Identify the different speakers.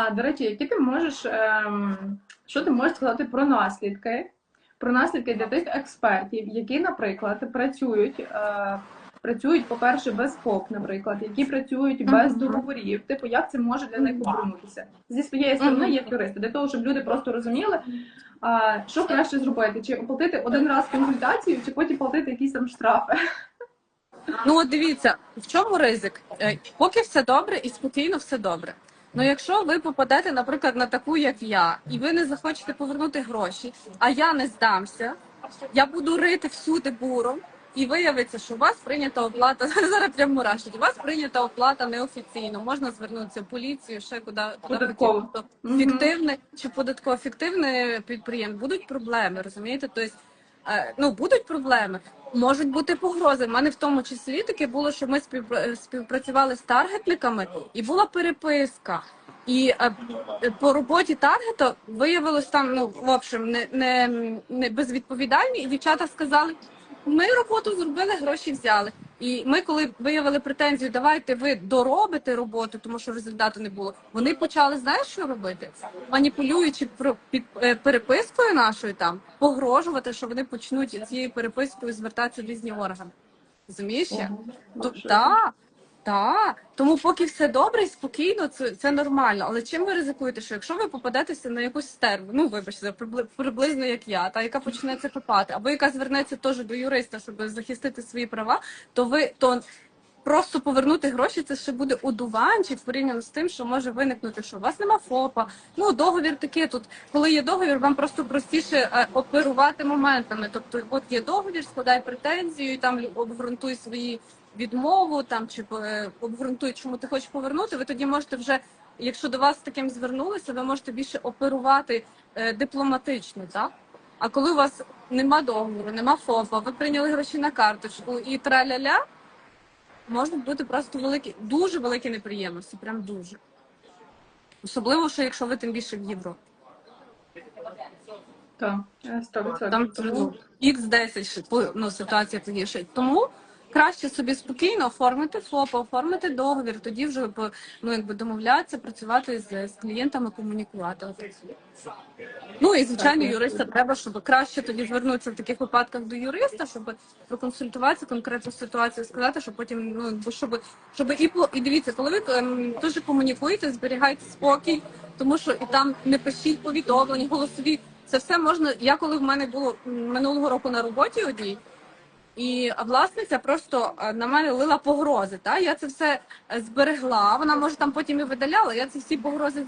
Speaker 1: А до речі, які ти можеш, ем, що ти можеш сказати про наслідки? Про наслідки для тих експертів, які, наприклад, працюють. Е, Працюють, по-перше, без ФОП, наприклад, які працюють без договорів. Типу, як це може для них обернутися? Зі своєї сторони є юристи, для того, щоб люди просто розуміли, а, що краще зробити, чи оплатити один раз консультацію, чи потім платити якісь там штрафи.
Speaker 2: Ну от дивіться, в чому ризик? Е, Поки все добре і спокійно все добре. Ну якщо ви попадете, наприклад, на таку, як я, і ви не захочете повернути гроші, а я не здамся, я буду рити всюди буром, і виявиться, що у вас прийнята оплата зараз прямо мурашить. У вас прийнята оплата неофіційно. Можна звернутися в поліцію, ще куди, куди
Speaker 1: Податково.
Speaker 2: хотіли. Тобто фіктивне чи податково фіктивне підприємство будуть проблеми, розумієте? Тобто, ну будуть проблеми. Можуть бути погрози. У мене в тому числі таке було, що ми співпра- співпрацювали з таргетниками, і була переписка. І е, е, по роботі таргета виявилось там, ну в общем, не, не, не безвідповідальні, і дівчата сказали: ми роботу зробили, гроші взяли. І ми, коли виявили претензію, давайте ви доробите роботу, тому що результату не було. Вони почали знаєш, що робити? Маніпулюючи про під е, перепискою нашою там, погрожувати, що вони почнуть цією перепискою звертатися в різні органи. Розумієш? я? Так, так. Тому поки все добре і спокійно, це, це нормально. Але чим ви ризикуєте, що якщо ви попадетеся на якусь стерву, ну вибачте, прибли- приблизно як я, та яка почне це копати, або яка звернеться теж до юриста, щоб захистити свої права, то ви то. Просто повернути гроші це ще буде одуванчик порівняно з тим, що може виникнути, що у вас нема ФОПа. Ну договір такий тут. Коли є договір, вам просто простіше е, оперувати моментами. Тобто, от є договір, складай претензію, і там обґрунтуй свої відмову, там чи е, обґрунтуй, чому ти хочеш повернути. Ви тоді можете вже, якщо до вас таким звернулися, ви можете більше оперувати е, дипломатично, так? А коли у вас нема договору, нема ФОПа, ви прийняли гроші на карточку і траля-ля, можуть бути просто великі, дуже великі неприємності, прям дуже. Особливо, що якщо ви тим більше в Європі.
Speaker 1: Так, 100%.
Speaker 2: Там
Speaker 1: Тому-
Speaker 2: X10 ще, по- ну, ситуація погіршить. Тому краще собі спокійно оформити ФОП, оформити договір, тоді вже ну, якби домовлятися, працювати з, з клієнтами, комунікувати. Ну і звичайно, юриста треба, щоб краще тоді звернутися в таких випадках до юриста, щоб проконсультуватися конкретну ситуацію, сказати, щоб потім ну щоб щоб і по і дивіться, коли ви ем, дуже комунікуєте, зберігайте спокій, тому що і там не пишіть повідомлення, голосові. Це все можна. Я коли в мене було минулого року на роботі одній. І власниця просто на мене лила погрози. Та я це все е, зберегла. Вона може там потім і видаляла. Я ці всі погрози